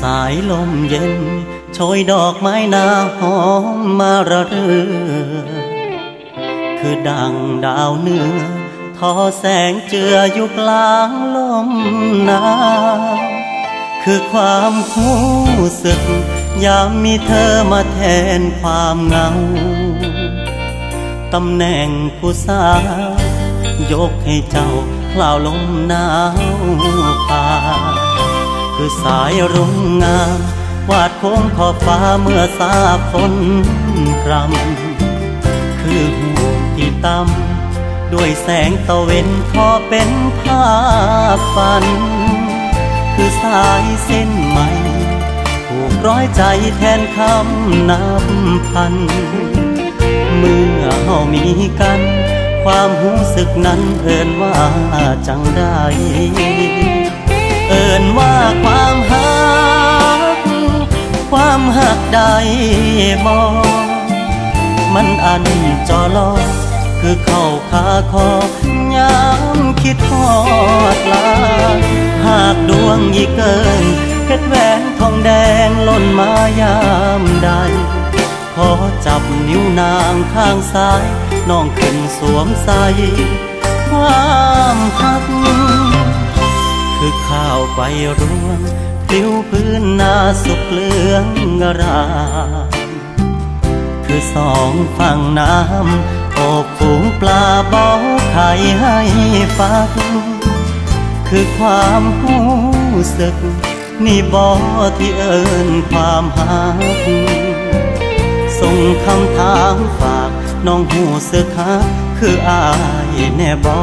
สายลมเย็นโชยดอกไม้นาหอมมาระเรือคือดังดาวเหนือทอแสงเจืออยู่กลางลมหนาวคือความหูสึก ยามมีเธอมาแทนความเหงา ตำแหน่งผู้สาวยกให้เจ้าคลาวลมหนาวพา คือสายรุ่งงาม วาดโค้งขอบฟ้าเมื่อสาฝนกรำคือหูที่ต่ำด้วยแสงตะเวนทอเป็นภาพฝัน คือสายเส้นใหม่ผูกร้อยใจแทนคำนับพัน เมื่อเฮามีกัน ความหูสึกนั้นเอินว่าจังได้ อินว่าความหัก ความหักใดบอมันอันจอลอคือเข้าขาคอยามคิดทอดลา หากดวงยี่เกินเพชรแหวนทองแดงล่นมายามใด ขอจับนิ้วนางข้างซ้าย น้องขึ้นสวมใส่ความหัก คือข้าวใบรวงปลิวพื้นนาสุกเหลืองรามคือสองฝั่งน้ำโอบฝูงปลาเบอกไข่ให้ฟัก คือความหูสึก นี่บอที่เอินความหักส่งคำถามฝาก น้องหูสึกฮักคืออายแน่บอ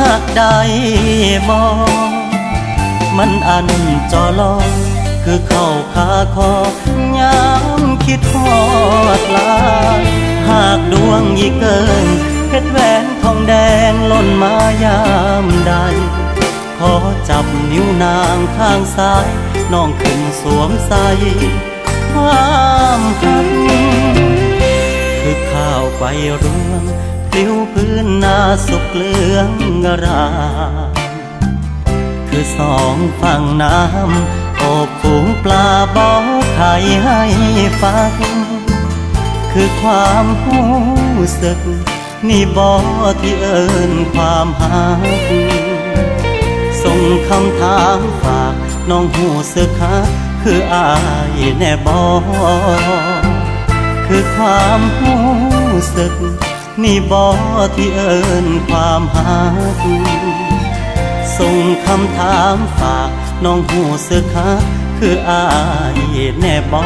หักใดบอมันอันจอลอคือเข้าขาคอยามคิดทอดลาหากดวงยี่เกินเพชรแหวนทองแดงล่นมายามใด ขอจับนิ้วนางข้างซ้าย น้องขึ้นสวมใส่ความหักคือข้าวใบรวง ลิวพื้นนาสุกเหลืองรามคือสองฝั่งน้ำโอบฝูงปลาบอกไข่ให้ฟักคือความหู้สึก นี่บอที่เอินความหักส่งคำถามฝากน้องหูสึกฮักคืออายแน่บอคือความหู้สึก นี่บอที่เอินความหักส่งคำถามฝากน้องหูสึกฮักคืออายแน่บอ